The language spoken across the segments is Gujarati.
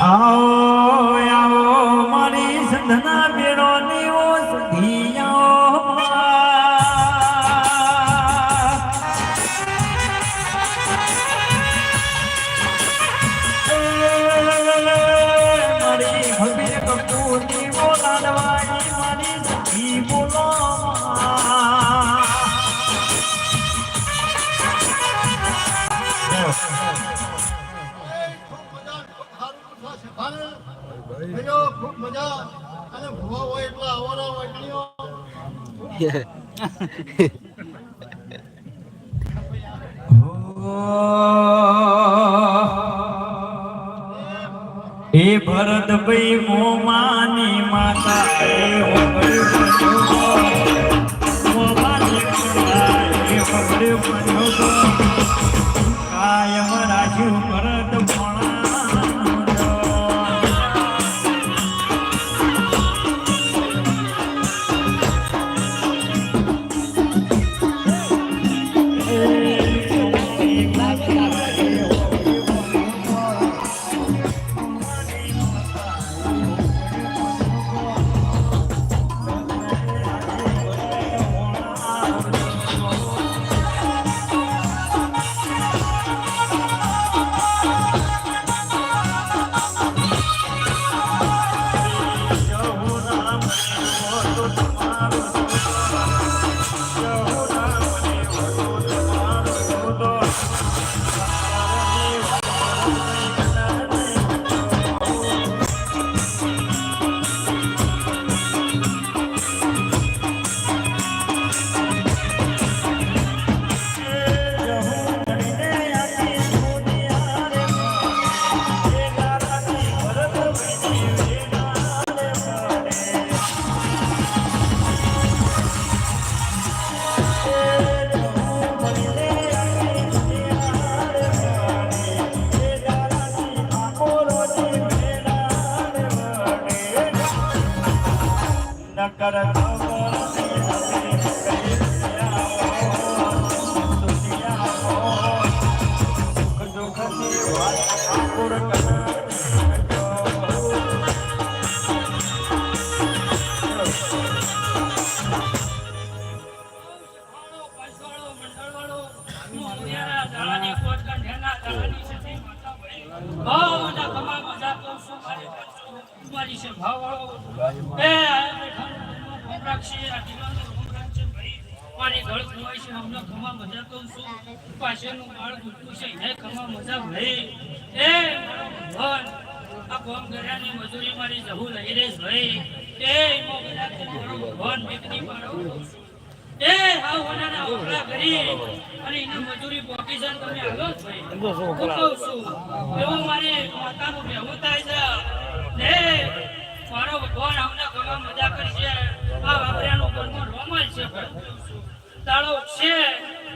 આવો આવો મારી સંધના બેડો નીવો સંધિયાઓ મારી ખબીર કપૂરની બોલાડવાની મારી હોય એટલા આવવાના વટણીઓ એ ભરત ભાઈ મોમાની માતા એ વગડે બન્યો મોમાની માતા એ વગડે બન્યો કાયમ મારી ખવાય છે હમણાં ખમા મજા કહું છું પાછળનું બાળ દુખતું છે એને ખમા મજા ભાઈ. એ ભગવાન આ કોમ કર્યાની મજૂરી મારી લઈ રહીશ ભાઈ. એ ભગવાન મારો એ હા ઓનાના ઓકળા કરી. અને એને મજૂરી પોકી છે તમે આવ્યો જ ભાઈ. હું કહું છું એવું મારે માતાનું બેહું થાય છે. મારો ભગવાન હમણાં ખમા મજા કરશે. આ વાપર્યાનું ઘરનું રોમલ છે તાળો છે,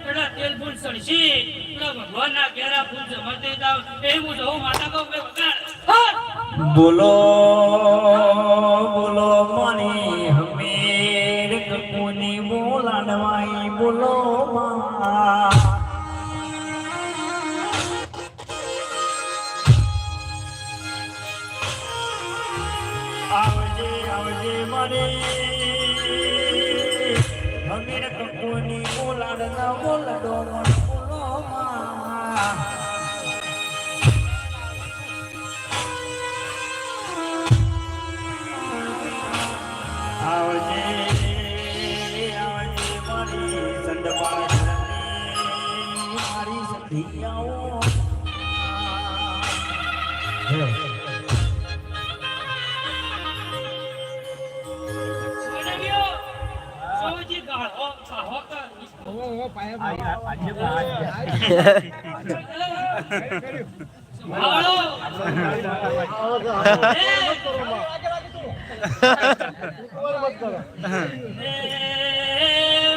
પેલા તેલ ફૂલ સડશી પેલા ભગવાનના ઘેરા ફૂલ જમાતે જાવ. એ હું જવું, માતા બોલો બોલો મારી હમીર કપૂની બોલાડવાઈ બોલો, માં. આવજે મારી. હમીર કપૂની બોલાડના બોલાડો બોલો માં આવજે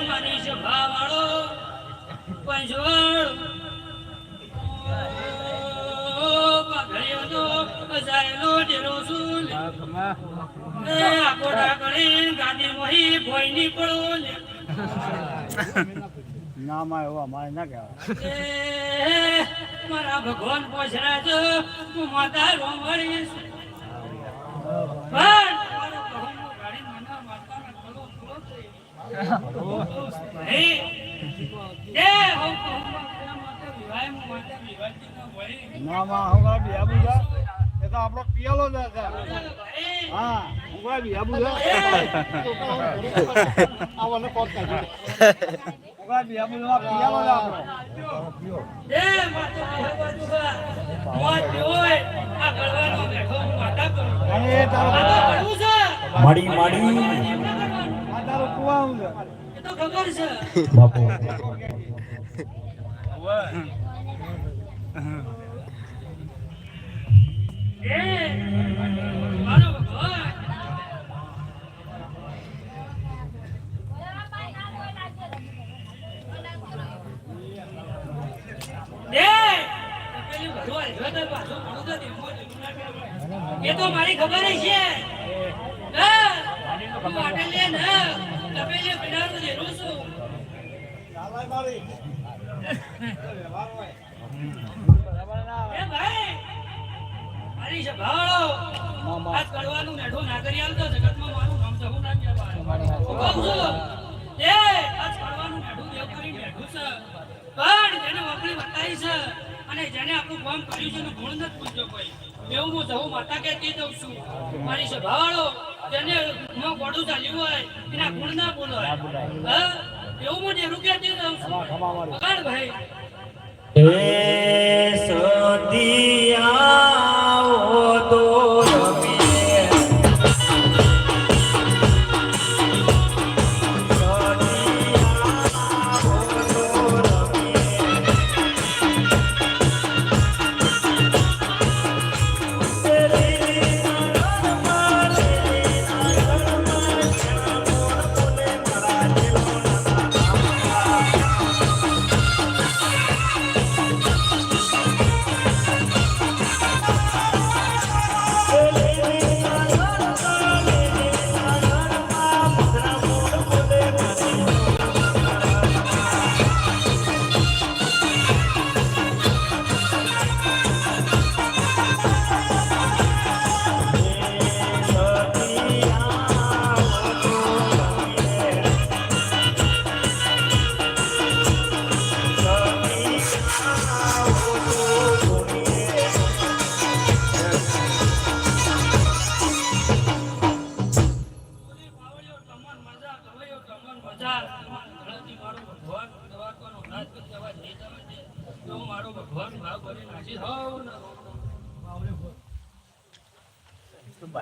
મનીષ ભાવાળો, પંજોળ. ઓ, પાઘડીઓનો અજાયેલો ડેરો છું. એ, આકોડા પડો. ના માં એવું અમારે ના કહેવાય. મારા ભગવાન પોછરા તો હું માતા રોમડીશ પણ મારો ન માં એ તો આપણો પિયલો જ છે ભાઈ, હા હમણાં બિયાબુ બુજા આવને કરજો હમણાં બિયાબુ છે પિયલો આપણો એ માતા વિવાહ બાજુ મોત જોઈ, આ ગળવાનો બેઠો હું માતા કરું. અને એ તારો કરું છે. માડી માડી આ તારો કુવાનું છે એ તો ખબર છે બાપુ એ મારો ભગવાન એ પેલી ભગવાન જો તો પાછું પડું તો ધીમો ધીમો ના કરે. એ તો મારી ખબર છે. મારી છે. ભાળો આજ કરવાનું મેઠું ના કરી જગતમાં મારું નામ જવું ના કહેવાય હું કહું છું કરી મેઠું છે. પણ જેને વાપરી બતાવી છે અને જેને આપણું કામ કર્યું છે એનું ગુણ નથી પૂછજો કોઈ. એવું હું જવું માતા કહેતી દઉં છું. મારી ભાળો જેને મોં ગોડું ચાલ્યું હોય એના ગુણ ના બોલાય. હા? એવું હું જેવું કહેતી દઉં છું. પકડ ભાઈ. એ